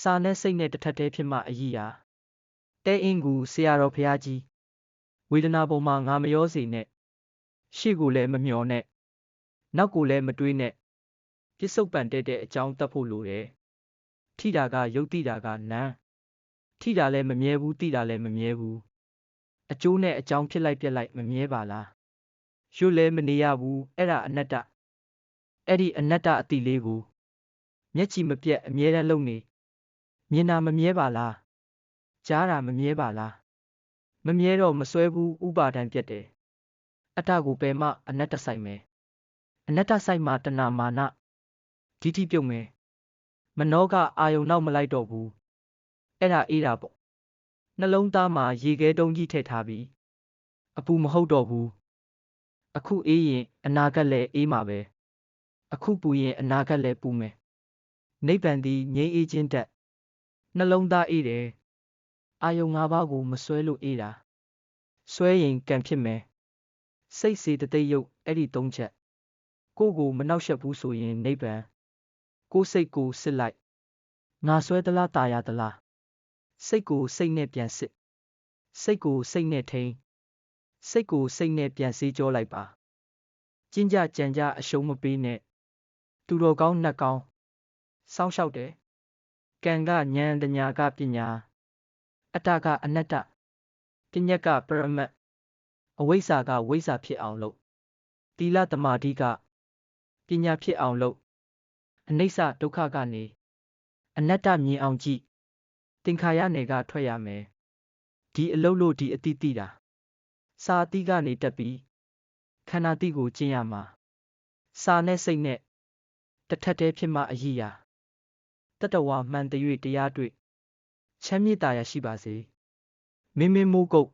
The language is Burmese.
စာနဲ့စိတ်နဲ့တစ်ထပ်တည်းဖြစ်မှအည်ရာတဲအင်းကူဆရာတော်ဖျားကြီးဝေဒနာပေါ်မှာငါမရောစေနဲ့ရှေ့ကိုလည်းမမျောနဲ့နောက်ကိုလည်းမတွေးနဲ့ပြစ္ဆုတ်ပန်တဲ့တဲ့အကြောင်းတတ်ဖို့လိုတယ်ထိတာကယုတ်တိတာကနန်းထိတာလည်းမမြဲဘူးတိတာလည်းမမြဲဘူးအကျိုးနဲ့အကြောင်းဖြစ်လိုက်ပြက်လိုက်မမြဲပါလားရွတ်လဲမနေရဘူးအဲ့ဒါအနတ္တအဲ့ဒီအနတ္တအတိလေးကိုမျက်ချီမပြတ်အမြဲတမ်းလုံနေ မြင်တာမမြဲပါလားကြားတာမမြဲပါလားမမြဲတော့မစွဲဘူးဥပါဒံပြတ်တယ်အတ္တကိုပယ်မှအနတ္တဆိုင်မယ်အနတ္တဆိုင်မှတဏမာနဒိဋ္ဌိပြုတ်မယ်မနောကအာယုံနောက်မလိုက်တော့ဘူးအဲ့ဒါအေးတာပေါ့နှလုံးသားမှာရေခဲတုံးကြီးထည့်ထားပြီးအပူမဟုတ်တော့ဘူးအခုအေးရင်အနာဂတ်လည်းအေးမှာပဲအခုပူရင်အနာဂတ်လည်းပူမယ်နိဗ္ဗာန်သည်ငြိမ်းအေးခြင်းတက် နှလုံးသားအေးတယ်အာယုံ၅ပါးကိုမစွဲလို့အေးတာစွဲရင်ကံဖြစ်မယ်စိတ်စေတသိက်ယုတ်အဲ့ဒီသုံးချက်ကိုယ့်ကိုမနှောက်ယှက်ဘူးဆိုရင်နိဗ္ဗာန်ကိုယ်စိတ်ကိုစစ်လိုက်ငါစွဲသလားตายရသလားစိတ်ကိုစိတ်နဲ့ပြန်စစ်စိတ်ကိုစိတ်နဲ့ထိန်းစိတ်ကိုစိတ်နဲ့ပြန်စေးကြောလိုက်ပါကျင့်ကြကြံကြအရှုံးမပေးနဲ့သူတော်ကောင်းနှက်ကောင်းစောင်းလျှောက်တယ် ကံကဉာဏ်တညာကပညာအတ္တကအနတ္တပညက်ကပရမတ်အဝိဇ္ဇာကဝိဇ္ဇာဖြစ်အောင်လုပ်သီလသမာဓိကပညာဖြစ်အောင်လုပ်အနိစ္စဒုက္ခကနေအနတ္တမြင်အောင်ကြည့်သင်္ခါရနယ်ကထွက်ရမယ်ဒီအလုပ်လို့ဒီအတိတိတာစာအတိကနေတက်ပြီးခန္ဓာတိကိုကျင့်ရမှာစာနဲ့စိတ်နဲ့တစ်ထပ်တည်းဖြစ်မှအည်ရာ တတဝမှန်တ၍တရားတွေ့ချမ်းမြေ့တာရရှိပါစေမင်းမင်းမိုးကုတ်